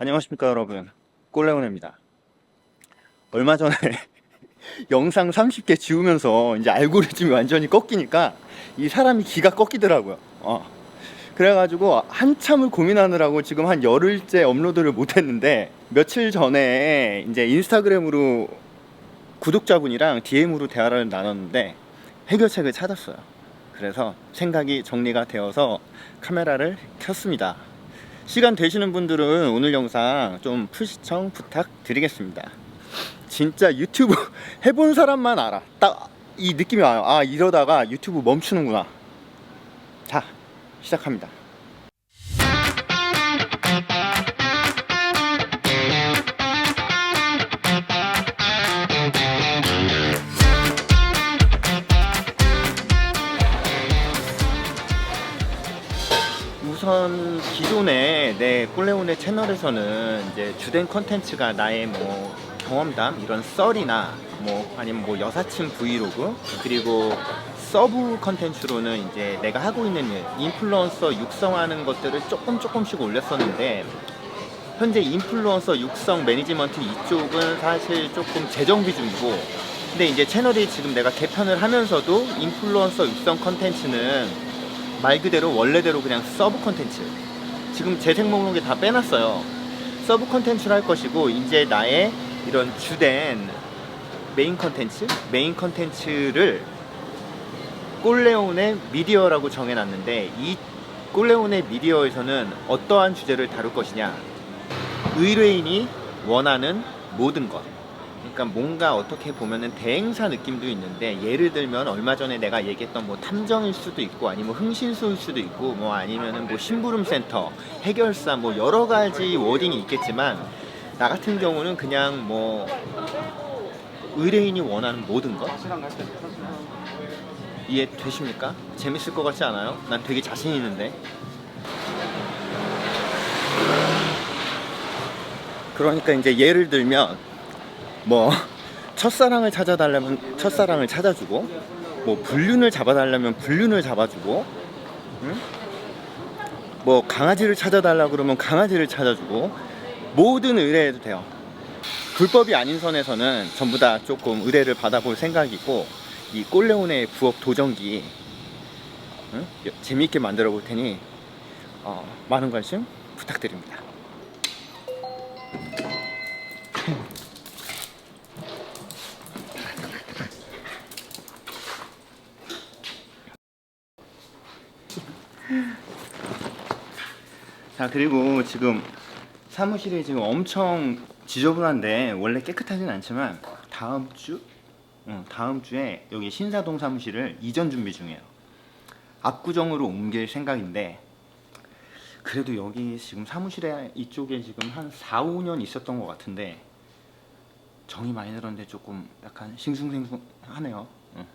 안녕하십니까 여러분. 꼴레오네입니다. 얼마 전에 영상 30개 지우면서 이제 알고리즘이 완전히 꺾이니까 이 사람이 기가 꺾이더라고요. 어. 그래가지고 한참을 고민하느라고 지금 한 열흘째 업로드를 못했는데 며칠 전에 이제 인스타그램으로 구독자분이랑 DM으로 대화를 나눴는데 해결책을 찾았어요. 그래서 생각이 정리가 되어서 카메라를 켰습니다 시간 되시는 분들은 오늘 영상 좀 풀시청 부탁드리겠습니다. 진짜 유튜브 해본 사람만 알아. 딱 이 느낌이 와요. 아, 이러다가 유튜브 멈추는구나. 자, 시작합니다. 우선 기존에 내 꿀레온의 채널에서는 이제 주된 컨텐츠가 나의 뭐 경험담 이런 썰이나 뭐 아니면 뭐 여사친 브이로그 그리고 서브 컨텐츠로는 이제 내가 하고 있는 일 인플루언서 육성하는 것들을 조금 조금씩 올렸었는데 현재 인플루언서 육성 매니지먼트 이쪽은 사실 조금 재정 비 중이고 근데 이제 채널이 지금 내가 개편을 하면서도 인플루언서 육성 컨텐츠는 말 그대로 원래대로 그냥 서브 컨텐츠. 지금 재생 목록에 다 빼놨어요. 서브 컨텐츠를 할 것이고 이제 나의 이런 주된 메인 컨텐츠 메인 컨텐츠를 꼴레온의 미디어라고 정해놨는데 이 꼴레온의 미디어에서는 어떠한 주제를 다룰 것이냐? 의뢰인이 원하는 모든 것 그러니까 뭔가 어떻게 보면은 대행사 느낌도 있는데 예를 들면 얼마 전에 내가 얘기했던 뭐 탐정일 수도 있고 아니면 흥신소일 수도 있고 뭐 아니면은 뭐 심부름 센터 해결사 뭐 여러 가지 워딩이 있겠지만 나 같은 경우는 그냥 뭐 의뢰인이 원하는 모든 것 이해 되십니까? 재밌을 것 같지 않아요? 난 되게 자신 있는데 그러니까 이제 예를 들면 뭐 첫사랑을 찾아달라면 첫사랑을 찾아주고 뭐 불륜을 잡아달라면 불륜을 잡아주고 응? 뭐 강아지를 찾아달라 그러면 강아지를 찾아주고 모든 의뢰해도 돼요 불법이 아닌 선에서는 전부 다 조금 의뢰를 받아볼 생각이고 이 꼴레온의 부업 도전기 응? 재미있게 만들어 볼 테니 어, 많은 관심 부탁드립니다 자 그리고 지금 사무실이 지금 엄청 지저분한데 원래 깨끗하진 않지만 다음 주 어, 다음 주에 여기 신사동 사무실을 이전 준비 중이에요. 압구정으로 옮길 생각인데 그래도 여기 지금 사무실에 이쪽에 지금 한 4, 5년 있었던 것 같은데 정이 많이 들었는데 조금 약간 싱숭생숭하네요. 어.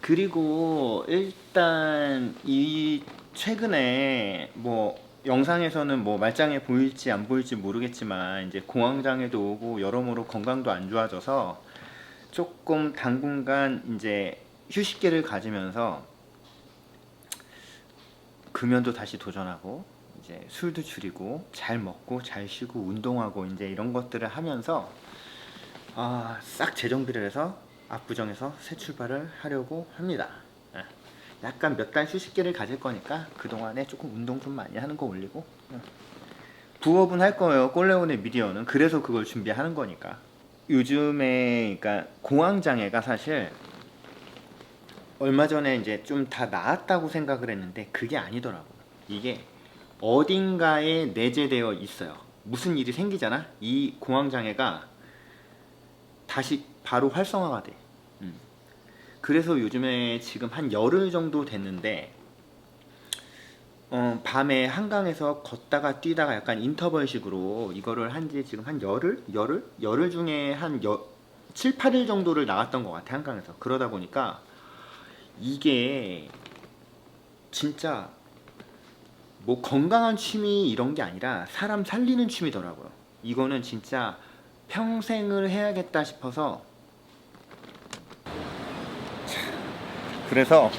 그리고 일단 이 최근에 뭐 영상에서는 뭐 말짱해 보일지 안 보일지 모르겠지만 이제 공황장애도 오고 여러모로 건강도 안 좋아져서 조금 당분간 이제 휴식기를 가지면서 금연도 다시 도전하고 이제 술도 줄이고 잘 먹고 잘 쉬고 운동하고 이제 이런 것들을 하면서 아, 싹 재정비를 해서 압구정에서 새 출발을 하려고 합니다. 예. 약간 몇 달 휴식기를 가질 거니까 그 동안에 조금 운동 좀 많이 하는 거 올리고 예. 부업은 할 거예요. 꼴레온의 미디어는 그래서 그걸 준비하는 거니까. 요즘에 그러니까 공황 장애가 사실 얼마 전에 이제 좀 다 나았다고 생각을 했는데 그게 아니더라고요. 이게 어딘가에 내재되어 있어요. 무슨 일이 생기잖아. 이 공황 장애가 다시 바로 활성화가 돼. 음. 그래서 요즘에 지금 한 열흘 정도 됐는데 어, 밤에 한강에서 걷다가 뛰다가 약간 인터벌식으로 이거를 한 지 지금 한 열흘? 열흘? 열흘 중에 한 여, 7, 8일 정도를 나갔던 것 같아 한강에서 그러다 보니까 이게 진짜 뭐 건강한 취미 이런 게 아니라 사람 살리는 취미더라고요 이거는 진짜 평생을 해야겠다 싶어서 그래서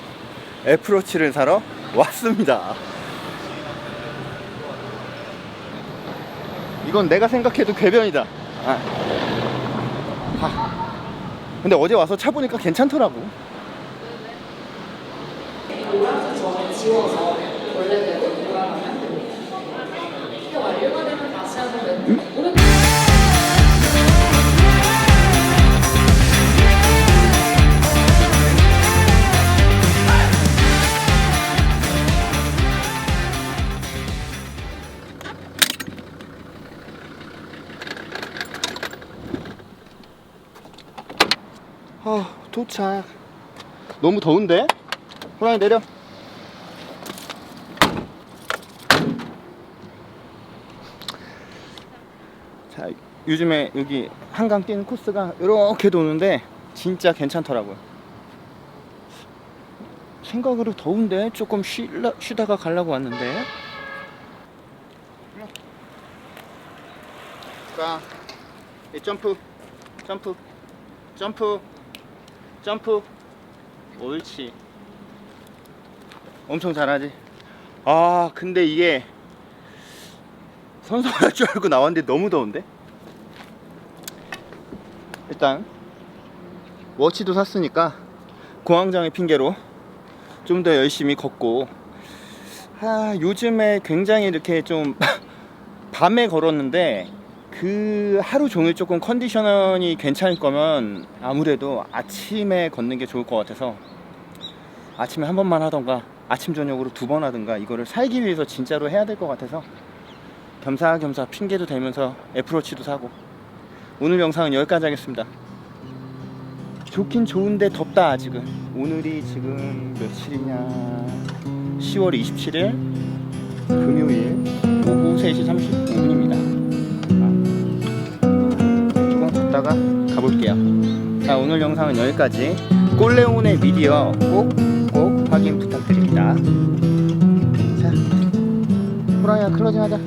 애플워치를 사러 왔습니다. 이건 내가 생각해도 궤변이다. 아. 아. 근데 어제 와서 차 보니까 괜찮더라고. 지 아, 도착. 너무 더운데? 호랑이 내려. 자, 요즘에 여기 한강 뛰는 코스가 이렇게 도는데 진짜 괜찮더라고요. 생각으로 더운데 조금 쉬라, 쉬다가 가려고 왔는데. 자, 이 점프, 점프, 점프, 점프. 옳지. 엄청 잘하지. 아, 근데 이게 선선할 줄 알고 나왔는데 너무 더운데? 일단 워치도 샀으니까 공황장애 핑계로 좀 더 열심히 걷고 아, 요즘에 굉장히 이렇게 좀 밤에 걸었는데 그 하루 종일 조금 컨디션이 괜찮을 거면 아무래도 아침에 걷는 게 좋을 것 같아서 아침에 한 번만 하던가 아침 저녁으로 두 번 하던가 이거를 살기 위해서 진짜로 해야 될 것 같아서 겸사겸사 핑계도 대면서 애플워치도 사고. 오늘 영상은 여기까지 하겠습니다. 좋긴 좋은데 덥다 아직은. 오늘이 지금 며칠이냐? 10월 27일 금요일 오후 3시 35분입니다 걷다가 가볼게요. 자 오늘 영상은 여기까지. 꼴레온의 미디어 꼭꼭 확인 부탁드립니다. 자 호랑이야 클로징 하자